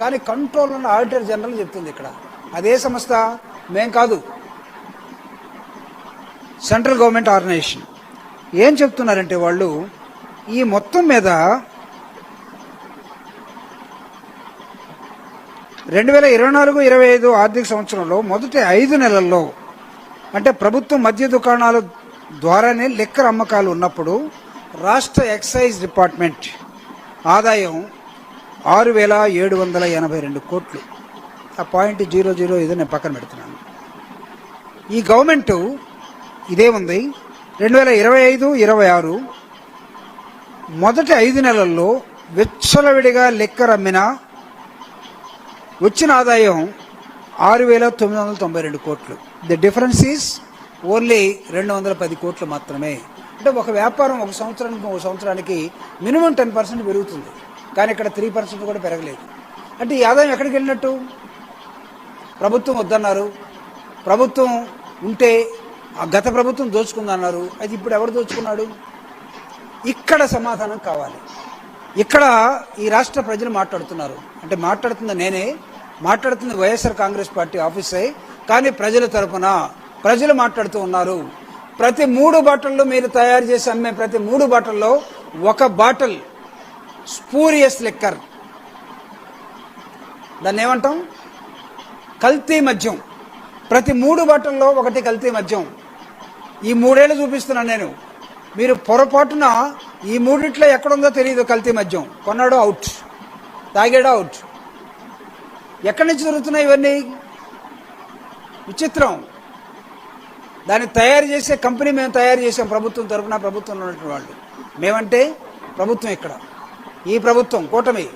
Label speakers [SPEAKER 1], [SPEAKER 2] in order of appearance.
[SPEAKER 1] కానీ కంట్రోల్ ఉన్న auditor general చెప్తుంది ఇక్కడ. అదే సంస్థ మేం కాదు. Central government organisation. ఏం చెప్తున్నారంటే వాళ్ళు ఈ మొత్తం మీద రెండు వేల ఇరవై నాలుగు ఇరవై ఐదు ఆర్థిక సంవత్సరంలో మొదటి ఐదు నెలల్లో అంటే ప్రభుత్వం మద్య దుకాణాల ద్వారానే లిక్కర్ అమ్మకాలు ఉన్నప్పుడు రాష్ట్ర ఎక్సైజ్ డిపార్ట్మెంట్ ఆదాయం ఆరు వేల ఏడు వందల ఎనభై రెండు కోట్లు. ఆ పాయింట్ జీరో జీరో ఏదో నేను పక్కన పెడుతున్నాను. ఈ గవర్నమెంట్ ఇదే ఉంది. రెండు వేల ఇరవై ఐదు ఇరవై ఆరు మొదటి ఐదు నెలల్లో విచ్చలవిడిగా లెక్క అమ్మిన వచ్చిన ఆదాయం ఆరు వేల తొమ్మిది వందల తొంభై రెండు కోట్లు. ది డిఫరెన్స్ ఈస్ ఓన్లీ రెండు వందల పది కోట్లు మాత్రమే. అంటే ఒక వ్యాపారం ఒక సంవత్సరానికి ఒక సంవత్సరానికి మినిమం టెన్ పర్సెంట్ పెరుగుతుంది. కానీ ఇక్కడ త్రీ పర్సెంట్ కూడా పెరగలేదు. అంటే ఈ ఆదాయం ఎక్కడికి వెళ్ళినట్టు? ప్రభుత్వం వద్దన్నారు. ప్రభుత్వం ఉంటే ఆ గత ప్రభుత్వం దోచుకుందన్నారు. అది ఇప్పుడు ఎవరు దోచుకున్నాడు? ఇక్కడ సమాధానం కావాలి. ఇక్కడ ఈ రాష్ట్ర ప్రజలు మాట్లాడుతున్నారు. అంటే మాట్లాడుతుంది నేనే మాట్లాడుతుంది వైఎస్ఆర్ కాంగ్రెస్ పార్టీ ఆఫీసే కానీ ప్రజల తరపున ప్రజలు మాట్లాడుతూ ఉన్నారు. ప్రతి మూడు బాటల్లో మీరు తయారు చేసి అమ్మే ప్రతి మూడు బాటల్లో ఒక బాటల్ స్పూరియస్ లిక్కర్. దాన్ని ఏమంటాం కల్తీ మద్యం. ప్రతి మూడు బాటిల్లో ఒకటి కల్తీ మద్యం. ఈ మూడేళ్ళు చూపిస్తున్నాను నేను. మీరు పొరపాటున ఈ మూడిట్లో ఎక్కడుందో తెలియదు కల్తీ మద్యం. కొన్నాడు అవుట్ తాగాడు అవుట్ ఎక్కడి నుంచి దొరుకుతున్నాయి ఇవన్నీ? విచిత్రం. దాన్ని తయారు చేసే కంపెనీ మేము తయారు చేసాం ప్రభుత్వం తరపున ప్రభుత్వంలో ఉన్నటువంటి వాళ్ళు. మేమంటే ప్రభుత్వం ఇక్కడ. ఈ ప్రభుత్వం కూటమి.